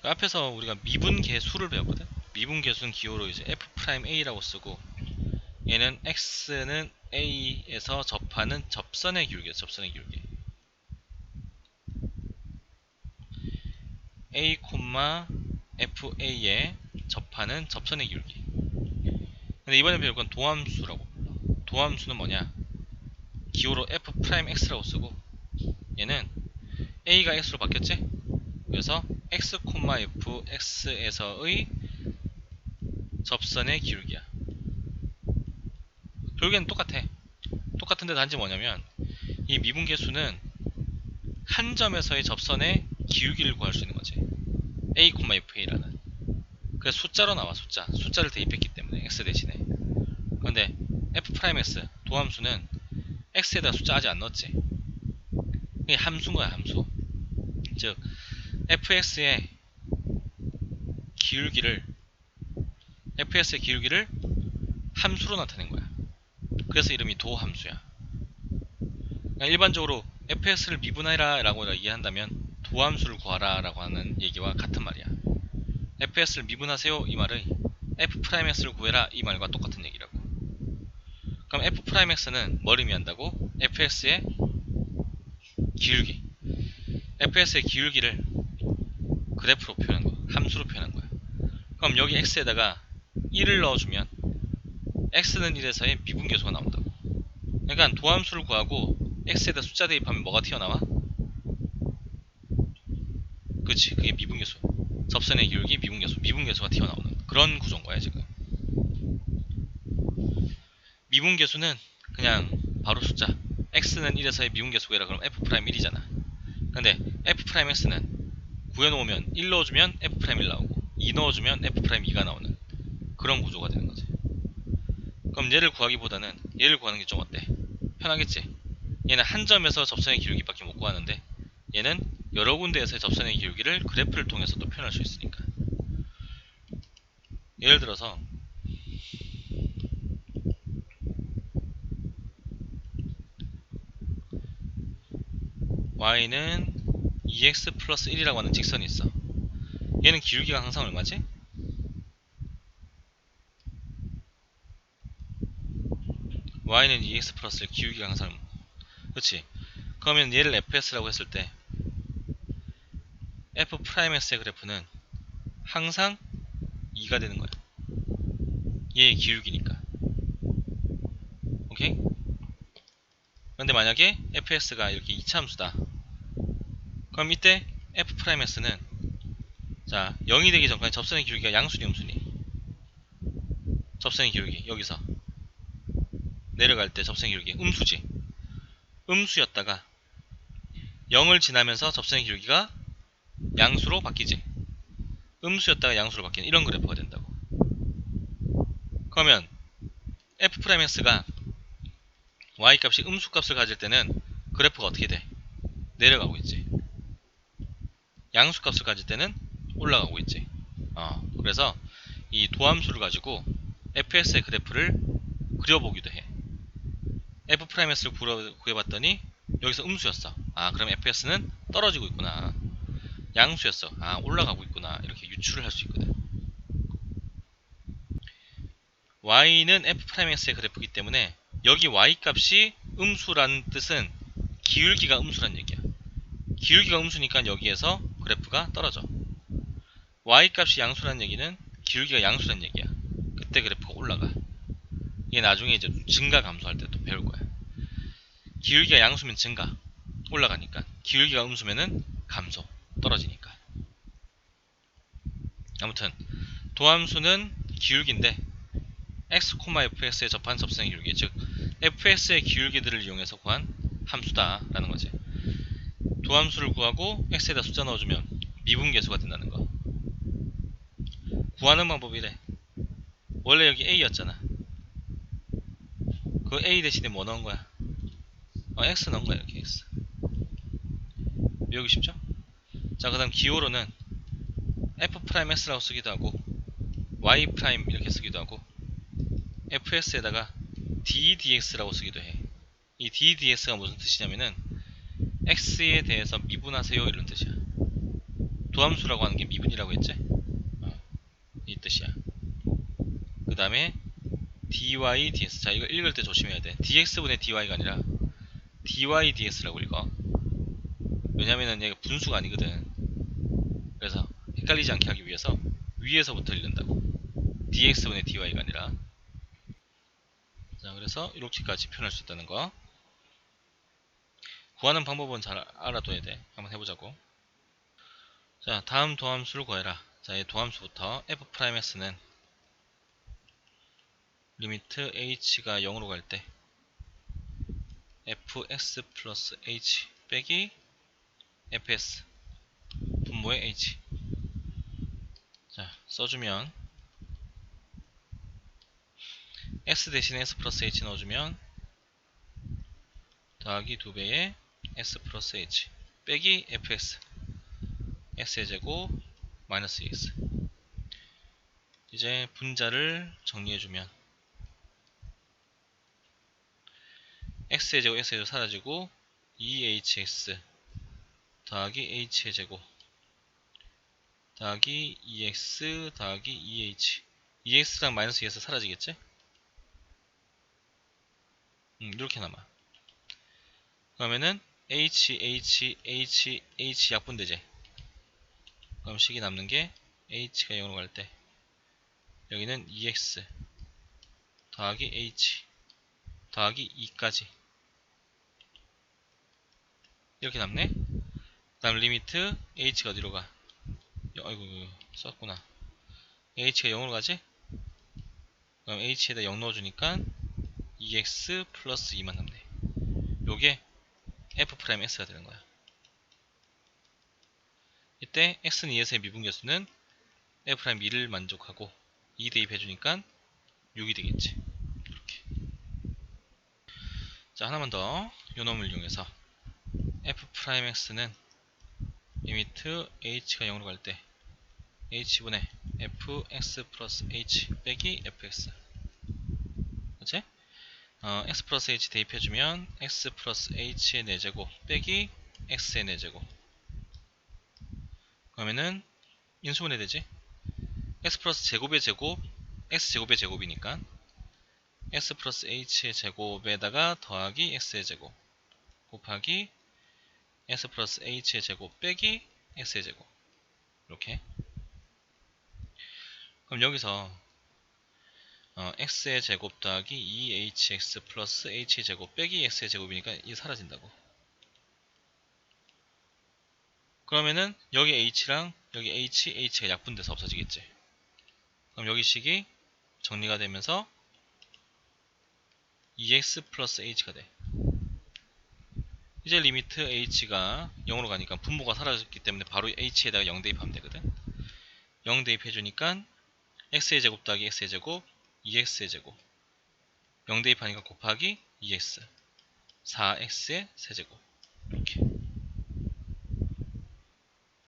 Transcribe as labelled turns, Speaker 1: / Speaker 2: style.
Speaker 1: 그 앞에서 우리가 미분계 수를 배웠거든. 미분계 수는 기호로 이제 f 프라임 a라고 쓰고 얘는 x는 a에서 접하는 접선의 기울기, 접선의 기울기. a, fa에 접하는 접선의 기울기. 근데 이번에 배울 건 도함수라고. 도함수는 뭐냐? 기호로 f 프라임 x라고 쓰고 얘는 a가 x로 바뀌었지? 그래서 x, f, x에서의 접선의 기울기야. 결국에는 똑같아. 똑같은데 단지 뭐냐면 이 미분계수는 한 점에서의 접선의 기울기를 구할 수 있는 거지. a, fa라는. 그래서 숫자로 나와 숫자. 숫자를 대입했기 때문에 x 대신에. 그런데 f'x 도함수는 x에다 숫자 아직 안 넣었지. 이게 함수인 거야 함수. 즉 fx의 기울기를 fx의 기울기를 함수로 나타낸 거야. 그래서 이름이 도함수야. 그러니까 일반적으로 fx를 미분해라 라고 이해한다면 도함수를 구하라 라고 하는 얘기와 같은 말이야. fx를 미분하세요 이 말의 f'x를 구해라 이 말과 똑같은 얘기라고. 그럼 f'x는 뭘 의미한다고? fx의 기울기. fx의 기울기를 그래프로 표현한 거야. 함수로 표현한 거야. 그럼 여기 x에다가 1을 넣어주면 x는 1에서의 미분계수가 나온다고. 그러니까 도함수를 구하고 x에다 숫자 대입하면 뭐가 튀어나와? 그치 그게 미분계수. 접선의 기울기 미분계수. 미분계수가 튀어나오는 그런 구조인 거야 지금. 미분계수는 그냥 바로 숫자. x는 1에서의 미분계수가 그럼 f'1이잖아. 근데 f'x는 구해놓으면 1 넣어주면 f'1 나오고 2 넣어주면 f'2가 나오는 그런 구조가 되는 거지. 그럼 얘를 구하기보다는 얘를 구하는 게 좀 어때? 편하겠지? 얘는 한 점에서 접선의 기울기밖에 못 구하는데 얘는 여러 군데에서의 접선의 기울기를 그래프를 통해서 또 표현할 수 있으니까. 예를 들어서 y는 2x 플러스 1이라고 하는 직선이 있어. 얘는 기울기가 항상 얼마지? y는 2x 플러스 1 기울기가 항상 그렇지 그러면 얘를 fs라고 했을 때 f'x의 그래프는 항상 2가 되는 거야 얘의 기울기니까 오케이? 그런데 만약에 fx가 이렇게 이차함수다 그럼 이때 f'x는 자 0이 되기 전까지 접선의 기울기가 양수니 음수니 접선의 기울기 여기서. 내려갈 때 접선의 기울기 음수지. 음수였다가 0을 지나면서 접선의 기울기가 양수로 바뀌지. 음수였다가 양수로 바뀌는 이런 그래프가 된다고. 그러면 f'x가 y값이 음수값을 가질 때는 그래프가 어떻게 돼? 내려가고 있지 양수값을 가질 때는 올라가고 있지. 어, 그래서 이 도함수를 가지고 fx의 그래프를 그려보기도 해. F'x를 구해봤더니 여기서 음수였어. 아 그럼 fx는 떨어지고 있구나. 양수였어. 아 올라가고 있구나. 이렇게 유추를 할 수 있거든. Y는 f'x의 그래프이기 때문에 여기 y값이 음수라는 뜻은 기울기가 음수란 얘기야 기울기가 음수니까 여기에서 그래프가 떨어져. y값이 양수란 얘기는 기울기가 양수란 얘기야. 그때 그래프가 올라가. 이게 나중에 이제 증가 감소할 때 또 배울 거야. 기울기가 양수면 증가. 올라가니까. 기울기가 음수면은 감소. 떨어지니까. 아무튼 도함수는 기울기인데 x, fx에 접한 접선의 기울기 즉 fx의 기울기들을 이용해서 구한 함수다 라는 거지 도함수를 구하고 x에다 숫자 넣어주면 미분계수가 된다는 거. 구하는 방법이래. 원래 여기 a였잖아. 그 a 대신에 뭐 넣은 거야? 어, x 넣은 거야 이렇게 x. 외우기 쉽죠? 자그 다음 기호로는 f'x라고 쓰기도 하고 y' 이렇게 쓰기도 하고 fs에다가 ddx라고 쓰기도 해. 이 ddx가 무슨 뜻이냐면은 x에 대해서 미분하세요 이런 뜻이야. 도함수라고 하는 게 미분이라고 했지? 어, 이 뜻이야. 그 다음에 dy ds. 자 이거 읽을 때 조심해야 돼. dx분의 dy가 아니라 dy ds라고 읽어. 왜냐면은 얘가 분수가 아니거든. 그래서 헷갈리지 않게 하기 위해서 위에서부터 읽는다고. dx분의 dy가 아니라. 자 그래서 이렇게까지 표현할 수 있다는 거 구하는 방법은 잘 알아둬야 돼. 한번 해보자고. 자 다음 도함수를 구해라. 자 이 도함수부터 f's는 리미트 h가 0으로 갈 때 fx 플러스 h 빼기 fs 분모의 h. 자 써주면 x 대신에 s 플러스 h 넣어주면 더하기 2배의 s 플러스 h 빼기 fs x의 제곱 마이너스 2x 이제 분자를 정리해주면 x의 제곱 x의 제곱 사라지고 2hx 더하기 h의 제곱 더하기 2x 더하기 2h 2x랑 마이너스 2에서 사라지겠지? 음, 이렇게 남아. 그러면은 h, h, h, h 약분되지. 그럼 식이 남는 게 h가 0으로 갈 때 여기는 2x 더하기 h 더하기 2까지 이렇게 남네. 그 다음 리미트 h가 어디로 가? 아이고 썼구나. H가 0으로 가지? 그럼 h에다 0 넣어주니까 2x 플러스 2만 남네. 요게 f's가 되는 거야. 이때 x는 2에서의 미분계수는 f'2를 만족하고 2 대입해주니까 6이 되겠지. 이렇게. 자 하나만 더. 요 놈을 이용해서 f'x는 리미트 h가 0으로 갈 때 h분의 fx 플러스 h 빼기 fx 그치? 어, x 플러스 h 대입해주면 x 플러스 h의 4제곱 빼기 x의 4제곱. 그러면은 인수분해 되지? x 플러스 제곱의 제곱 x 제곱의 제곱이니까 x 플러스 h의 제곱에다가 더하기 x의 제곱 곱하기 s 플러스 h의 제곱 빼기 x의 제곱. 이렇게. 그럼 여기서 어, x의 제곱 더하기 2hx 플러스 h의 제곱 빼기 x의 제곱이니까 이게 사라진다고. 그러면은 여기 h랑 여기 h, h가 약분돼서 없어지겠지. 그럼 여기 식이 정리가 되면서 2x 플러스 h가 돼. 이제 리미트 h가 0으로 가니까 분모가 사라졌기 때문에 바로 h에다가 0 대입하면 되거든. 0 대입해주니까 x의 제곱 더하기 x의 제곱 2x의 제곱. 0 대입하니까 곱하기 2x 4x의 세제곱. 이렇게